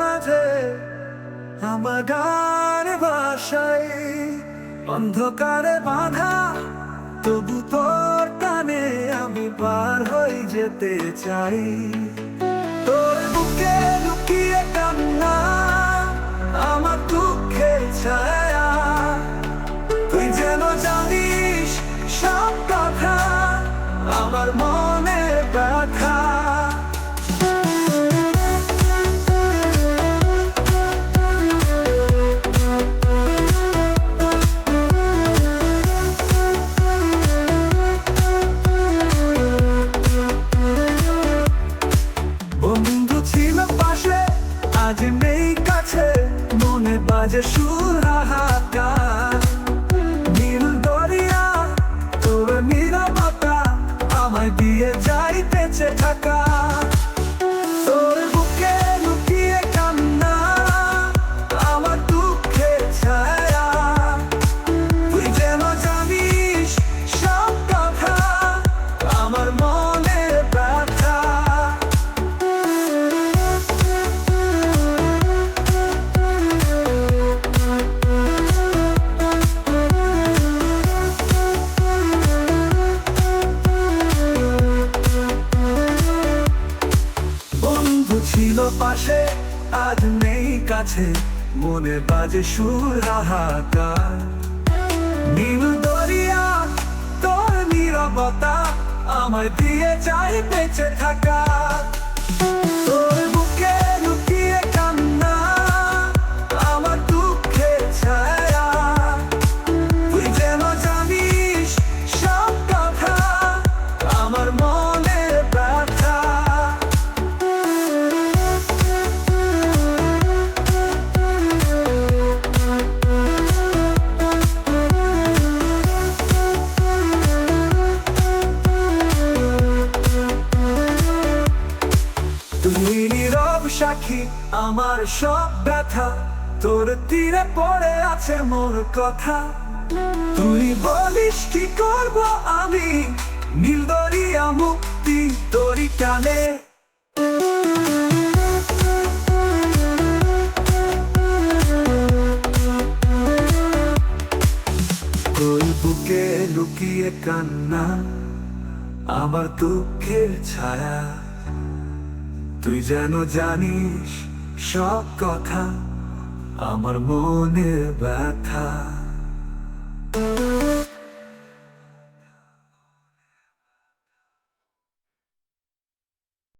মাঝে আমার গান বাসায় অন্ধকারে বাধা, তবু তোর টানে আমি পার হয়ে যেতে চাই। তোর বুকে লুকিয়ে ব্যথা বন্ধু ছিল পাশে, আজ নেই কাছে। মনে বাজে সুর হাহাকার নীল দরিয়া, তোর নিরাপত্তা আমায় দিয়ে যাইতেছে থাকা। পাশে, আজ নেই কাছে। মনে বাজে সুর নীল দরিয়া, তোর নিরবতা আমার দিয়ে চাই বেঁচে থাকা। সাক্ষী আমার সব ব্যথা। তোর তীরে পড়ে আছে মোর কথা। তুই বলিস কি করব আমি? নীল দরিয়া মুক্তি তোরি টানে। বুকে লুকিয়ে কান্না, আমার দুঃখের ছায়া। তুই যেন জানিস সব কথা আমার মনে ব্যথা।